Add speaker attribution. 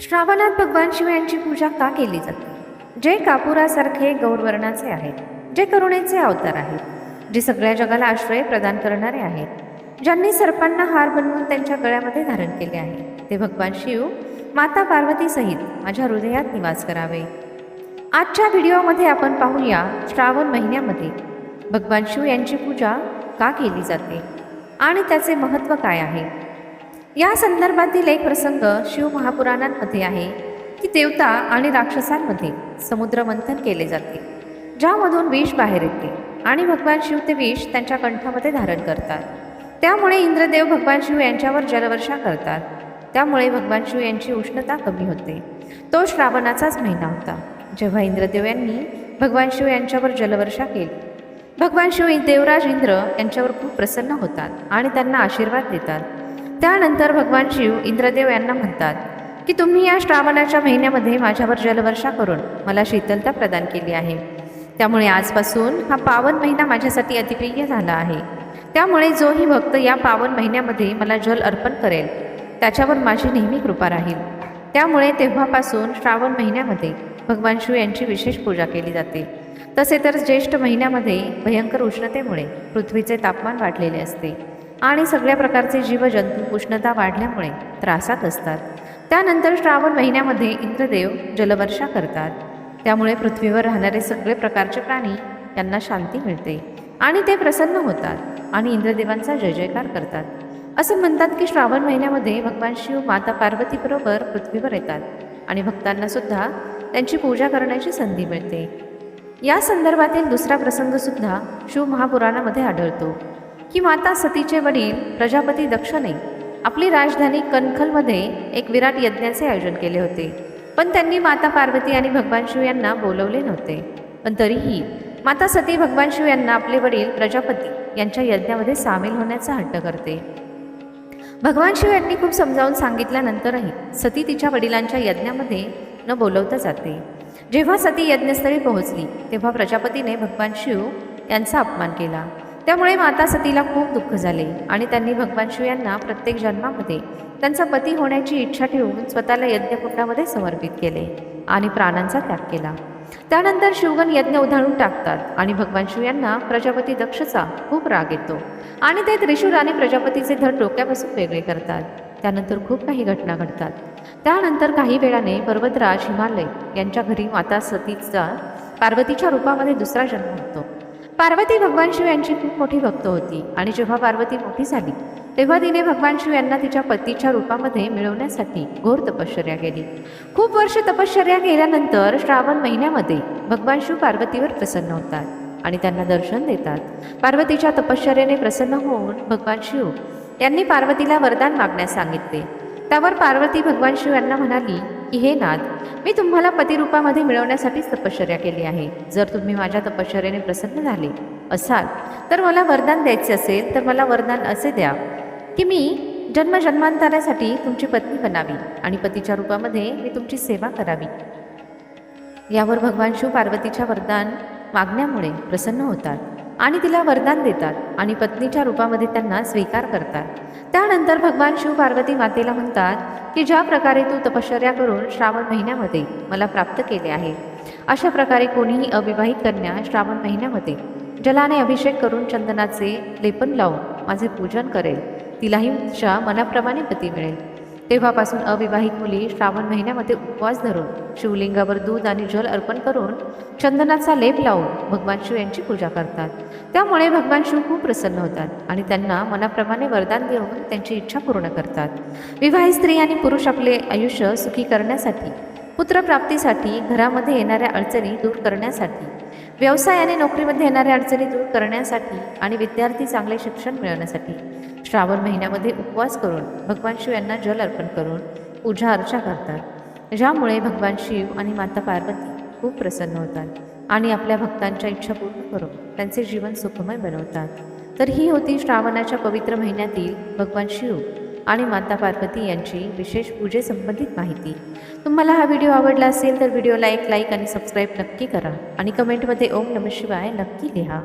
Speaker 1: श्रावणात भगवान शिव यांची पूजा का केली जाते? जे कापुरासारखे गौरवर्णाचे आहेत जे करुणेचे अवतार आहेत जे सगळ्या जगाला आश्रय प्रदान करणारे आहेत ज्यांनी सर्पांना हार बनवून त्यांच्या गळ्यामध्ये धारण केले आहे. ते भगवान शिव माता पार्वती सहित माझ्या हृदयात निवास करावे. आजच्या व्हिडिओमध्ये आपण पाहूया श्रावण महिन्यामध्ये भगवान शिव यांची पूजा का केली जाते आणि त्याचे महत्त्व काय आहे? या संदर्भातील एक प्रसंग शिव महापुराणांमध्ये आहे की देवता आणि राक्षसांमध्ये समुद्र मंथन केले जाते ज्यामधून विष बाहेर येते आणि भगवान शिव ते विष त्यांच्या कंठामध्ये धारण करतात. त्यामुळे इंद्रदेव भगवान शिव यांच्यावर जलवर्षा करतात. त्यामुळे भगवान शिव यांची उष्णता कमी होते. तो श्रावणाचाच महिना होता. जेव्हा इंद्रदेव यांनी भगवान शिव यांच्यावर जलवर्षा केली भगवान शिव देवराज इंद्र यांच्यावर खूप प्रसन्न होतात आणि त्यांना आशीर्वाद देतात. त्यानंतर भगवान शिव इंद्रदेव यांना म्हणतात की तुम्ही या श्रावणाच्या महिन्यामध्ये माझ्यावर जलवर्षा करून मला शीतलता प्रदान केली आहे. त्यामुळे आजपासून हा पावन महिना माझ्यासाठी अतिप्रिय झाला आहे. त्यामुळे जोही भक्त या पावन महिन्यामध्ये मला जल अर्पण करेल. त्याच्यावर माझी नेहमी कृपा राहील. त्यामुळे तेव्हापासून श्रावण महिन्यामध्ये भगवान शिव यांची विशेष पूजा केली जाते. तसे तर ज्येष्ठ महिन्यामध्ये भयंकर उष्णतेमुळे पृथ्वीचे तापमान वाढलेले असते. आणि सगळ्या प्रकारचे जीवजंतू उष्णता वाढल्यामुळे त्रासात असतात. त्यानंतर श्रावण महिन्यामध्ये इंद्रदेव जलवर्षा करतात. त्यामुळे पृथ्वीवर राहणारे सगळे प्रकारचे प्राणी यांना शांती मिळते आणि ते प्रसन्न होतात आणि इंद्रदेवांचा जय जयकार करतात. असं म्हणतात की श्रावण महिन्यामध्ये भगवान शिव माता पार्वतीबरोबर पृथ्वीवर येतात आणि भक्तांना सुद्धा त्यांची पूजा करण्याची संधी मिळते. या संदर्भातील दुसरा प्रसंगसुद्धा शिव महापुराणामध्ये आढळतो. की माता सतीचे वडील प्रजापती दक्षने आपली राजधानी कणखलमध्ये एक विराट यज्ञाचे आयोजन केले होते. पण त्यांनी माता पार्वती आणि भगवान शिव यांना बोलवले नव्हते. पण तरीही माता सती भगवान शिव यांना आपले वडील प्रजापती यांच्या यज्ञामध्ये सामील होण्याचा हट्ट करते. भगवान शिव यांनी खूप समजावून सांगितल्यानंतरही सती तिच्या वडिलांच्या यज्ञामध्ये न बोलवता जाते. जेव्हा सती यज्ञस्थळी पोहोचली तेव्हा प्रजापतीने भगवान शिव यांचा अपमान केला. त्यामुळे माता सतीला खूप दुःख झाले आणि त्यांनी भगवान शिव यांना प्रत्येक जन्मामध्ये त्यांचा पती होण्याची इच्छा ठेवून स्वतःला यज्ञकुंडामध्ये समर्पित केले आणि प्राणांचा त्याग केला. त्यानंतर शिवगण यज्ञ उधाळून टाकतात आणि भगवान शिव यांना प्रजापती दक्षचा खूप राग येतो आणि ते त्रिशूर आणि प्रजापतीचे धड डोक्यापासून वेगळे करतात. त्यानंतर खूप काही घटना घडतात. त्यानंतर काही वेळाने पर्वतराज हिमालय यांच्या घरी माता सतीचा पार्वतीच्या रूपामध्ये दुसरा जन्म होतो. पार्वती भगवान शिव यांची खूप मोठी भक्त होती. आणि जेव्हा पार्वती मोठी झाली तेव्हा तिने भगवान शिव यांना तिच्या पतीच्या रूपामध्ये मिळवण्यासाठी घोर तपश्चर्या केली. खूप वर्ष तपश्चर्या केल्यानंतर श्रावण महिन्यामध्ये भगवान शिव पार्वतीवर प्रसन्न होतात आणि त्यांना दर्शन देतात. पार्वतीच्या तपश्चर्याने प्रसन्न होऊन भगवान शिव यांनी पार्वतीला वरदान मागण्यास सांगितले. त्यावर पार्वती भगवान शिव यांना म्हणाली की हे नाथ मी तुम्हाला पतिरूपामध्ये मिळवण्यासाठीच तपश्चर्या केली आहे. जर तुम्ही माझ्या तपश्चर्याने प्रसन्न झाले असाल तर मला वरदान द्यायचे असेल तर मला वरदान असे द्या की मी जन्मजन्मांतरासाठी तुमची पत्नी बनावी आणि पतीच्या रूपामध्ये मी तुमची सेवा करावी. यावर भगवान शिव पार्वतीच्या वरदान मागण्यामुळे प्रसन्न होतात. आणि तिला वरदान देतात आणि पत्नीच्या रूपामध्ये त्यांना स्वीकार करतात. त्यानंतर भगवान शिव पार्वती मातेला म्हणतात की ज्या प्रकारे तू तपश्चर्या करून श्रावण महिन्यामध्ये मला प्राप्त केले आहे अशा प्रकारे कोणीही अविवाहित कन्या श्रावण महिन्यामध्ये जलाने अभिषेक करून चंदनाचे लेपन लावून माझे पूजन करेल. तिलाही तिच्या मनाप्रमाणे पती मिळेल. तेव्हापासून अविवाहित मुली श्रावण महिन्यामध्ये उपवास धरून शिवलिंगावर दूध आणि जल अर्पण करून चंदनाचा लेप लावून भगवान शिव यांची पूजा करतात. त्यामुळे भगवान शिव खूप प्रसन्न होतात आणि त्यांना मनाप्रमाणे वरदान देऊन त्यांची इच्छा पूर्ण करतात. विवाहित स्त्री आणि पुरुष आपले आयुष्य सुखी करण्यासाठी पुत्रप्राप्तीसाठी घरामध्ये येणाऱ्या अडचणी दूर करण्यासाठी व्यवसाय आणि नोकरीमध्ये येणाऱ्या अडचणी दूर करण्यासाठी आणि विद्यार्थी चांगले शिक्षण मिळवण्यासाठी श्रावण महिन्यामध्ये उपवास करून भगवान शिव यांना जल अर्पण करून पूजा अर्चा करतात. ज्यामुळे भगवान शिव आणि माता पार्वती खूप प्रसन्न होतात आणि आपल्या भक्तांच्या इच्छा पूर्ण करून त्यांचे जीवन सुखमय बनवतात. तर ही होती श्रावणाच्या पवित्र महिन्यातील भगवान शिव आणि माता पार्वती यांची विशेष पूजेसंबंधित माहिती. तुम्हाला हा व्हिडिओ आवडला असेल तर व्हिडिओला एक लाईक आणि सबस्क्राईब नक्की करा. आणि कमेंटमध्ये ओम नम शिवाय नक्की लिहा.